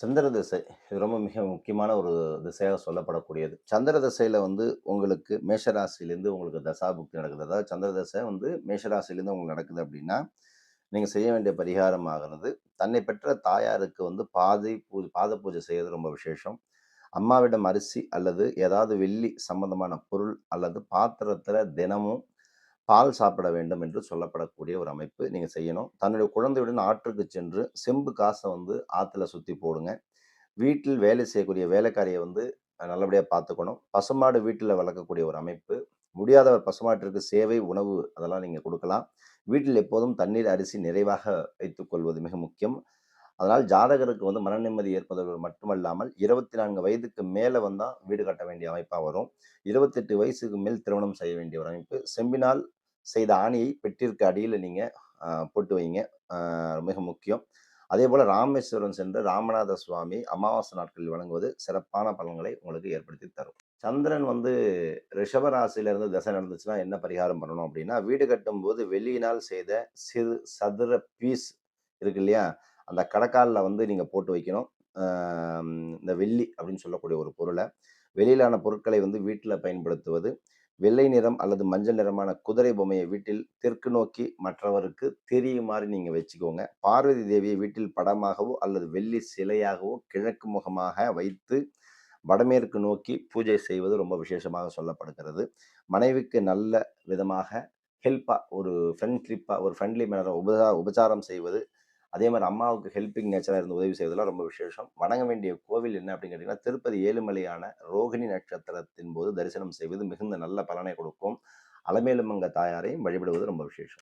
சந்திர திசை இது ரொம்ப மிக முக்கியமான ஒரு திசையாக சொல்லப்படக்கூடியது. சந்திர திசையில் வந்து உங்களுக்கு மேஷராசிலேருந்து உங்களுக்கு தசாபுக்தி நடக்குது. அதாவது சந்திர தசை வந்து மேஷராசிலேருந்து உங்களுக்கு நடக்குது அப்படின்னா நீங்கள் செய்ய வேண்டிய பரிகாரம் ஆகிறது தன்னை பெற்ற தாயாருக்கு வந்து பாதை பூ பாத பூஜை செய்வது ரொம்ப விசேஷம். அம்மாவிடம் அரிசி அல்லது ஏதாவது வெள்ளி சம்பந்தமான பொருள் அல்லது பாத்திரத்தில் தினமும் பால் சாப்பிட வேண்டும் என்று சொல்லப்படக்கூடிய ஒரு அமைப்பு நீங்கள் செய்யணும். தன்னுடைய குழந்தையுடன் ஆற்றுக்கு சென்று செம்பு காசை வந்து ஆற்றுல சுற்றி போடுங்க. வீட்டில் வேலை செய்யக்கூடிய வேலைக்காரியை வந்து நல்லபடியாக பார்த்துக்கணும். பசுமாடு வீட்டில் வளர்க்கக்கூடிய ஒரு அமைப்பு. முடியாதவர் பசுமாட்டிற்கு சேவை உணவு அதெல்லாம் நீங்கள் கொடுக்கலாம். வீட்டில் எப்போதும் தண்ணீர் அரிசி நிறைவாக வைத்துக்கொள்வது மிக முக்கியம். அதனால் ஜாதகருக்கு வந்து மன நிம்மதி ஏற்பதற்கு மட்டுமல்லாமல் இருபத்தி நான்கு வயதுக்கு மேலே வந்தால் வீடு கட்ட வேண்டிய அமைப்பாக வரும். இருபத்தெட்டு வயசுக்கு மேல் திருமணம் செய்ய வேண்டிய ஒரு அமைப்பு. செம்பினால் செய்த ஆணியை பெட்டிற்கு அடியில் நீங்கள் போட்டு வைங்க. மிக முக்கியம். அதே போல் ராமேஸ்வரம் சென்று ராமநாத சுவாமி அமாவாசை நாட்களில் வழங்குவது சிறப்பான பலன்களை உங்களுக்கு ஏற்படுத்தி தரும். சந்திரன் வந்து ரிஷபராசியிலிருந்து தசை நடந்துச்சுன்னா என்ன பரிகாரம் பண்ணணும் அப்படின்னா வீடு கட்டும்போது வெளியினால் செய்த சிறு சதுர பீஸ் இருக்கு இல்லையா? அந்த கடக்காலில் வந்து நீங்கள் போட்டு வைக்கணும். இந்த வெள்ளி அப்படின்னு சொல்லக்கூடிய ஒரு பொருளை. வெளியிலான பொருட்களை வந்து வீட்டில் பயன்படுத்துவது. வெள்ளை நிறம் அல்லது மஞ்சள் நிறமான குதிரை பொம்மையை வீட்டில் தெற்கு நோக்கி மற்றவருக்கு தெரியுமாறு நீங்கள் வச்சுக்கோங்க. பார்வதி தேவியை வீட்டில் படமாகவோ அல்லது வெள்ளி சிலையாகவோ கிழக்கு முகமாக வைத்து வடமேற்கு நோக்கி பூஜை செய்வது ரொம்ப விசேஷமாக சொல்லப்படுகிறது. மனைவிக்கு நல்ல விதமாக ஹெல்ப்பாக ஒரு ஃப்ரெண்ட்லிப்பாக ஒரு ஃப்ரெண்ட்லி மேனராக உபசா உபச்சாரம் செய்வது அதே மாதிரி அம்மாவுக்கு ஹெல்பிங் நேச்சராக இருந்து உதவி செய்வதெல்லாம் ரொம்ப விசேஷம். வணங்க வேண்டிய கோவில் என்ன அப்படின்னு கேட்டிங்கன்னா திருப்பதி ஏழுமலையான ரோகிணி நட்சத்திரத்தின் போது தரிசனம் செய்வது மிகுந்த நல்ல பலனை கொடுக்கும். அலமேலுமங்க தாயாரையும் வழிபடுவது ரொம்ப விசேஷம்.